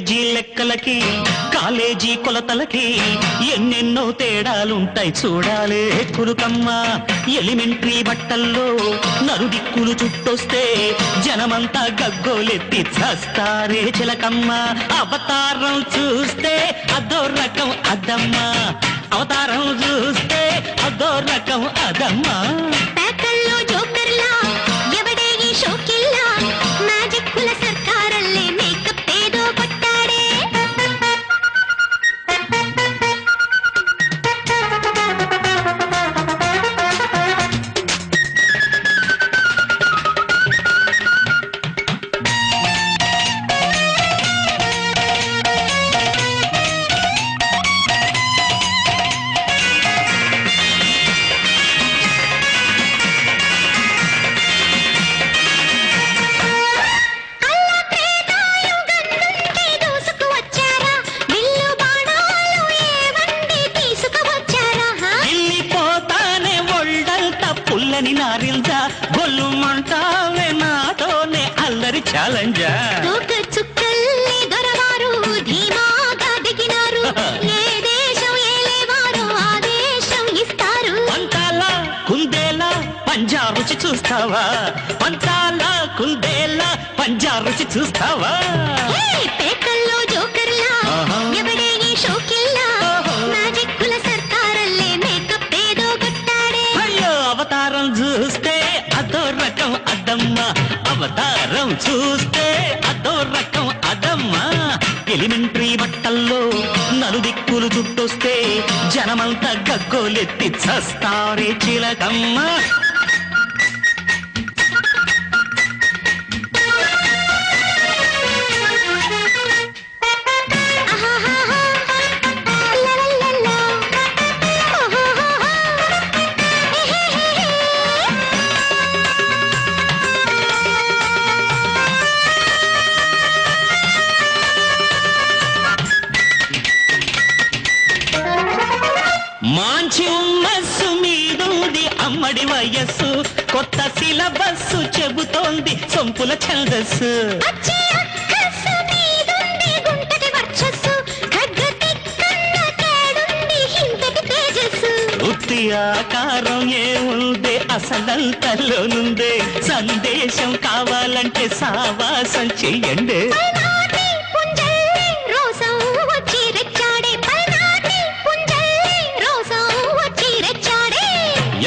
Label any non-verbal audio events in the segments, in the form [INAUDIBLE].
లెక్కలకి college కొలతలకి ఎన్నెన్నో తేడాలుంటాయి చూడాలే. కులుకమ్మ ఎలిమెంటరీ బట్టల్లో నరుదిక్కులు చుట్టొస్తే జనమంతా గగ్గోలెత్తి చస్తారే చిలకమ్మ. అవతారం చూస్తే అదో రకం అదమ్మా. అవతారం చూస్తే అదో రకం అదమ్మా. [LAUGHS] దేశం ఇస్తారు. పంతాల కుందేలా పంజా రుచి చూస్తావా? పంతాల కుందేలా పంజా రుచి చూస్తావా? పేకల్లో జోకర్లా అదమ్మా. అవతారం చూస్తే అదో రకం అదమ్మా. ఎలిమెంటరీ బట్టల్లో నలుదిక్కులు చుట్టొస్తే జనమంతా గగ్గోలెత్తి చస్తారే చిలకమ్మా. మాంచి ఉమ్మస్సు మీదుంది అమ్మడి వయస్సు. కొత్త సిలబస్సు చెబుతోంది సొంపుల ఛందస్సు ఆకారం ఏముందే అసలంతలోనుందే. సందేశం కావాలంటే సావాసం చెయ్యండి.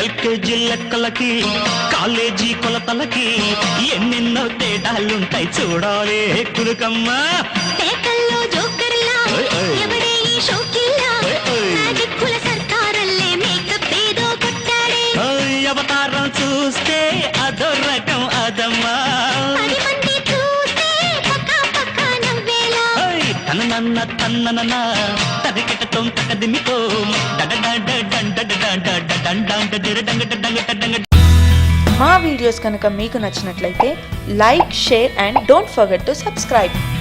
ఎల్కేజీ లెక్కలకి కాలేజీ కొలతలకి ఎన్నెన్నో తేడాలుంటాయి చూడాలి. కులుకమ్మ జోకర్లా తన్న నన్న తన్నన తరికెటతో తకదిమితో మా వీడియోస్ కనుక మీకు నచ్చినట్లయితే like share and don't forget to subscribe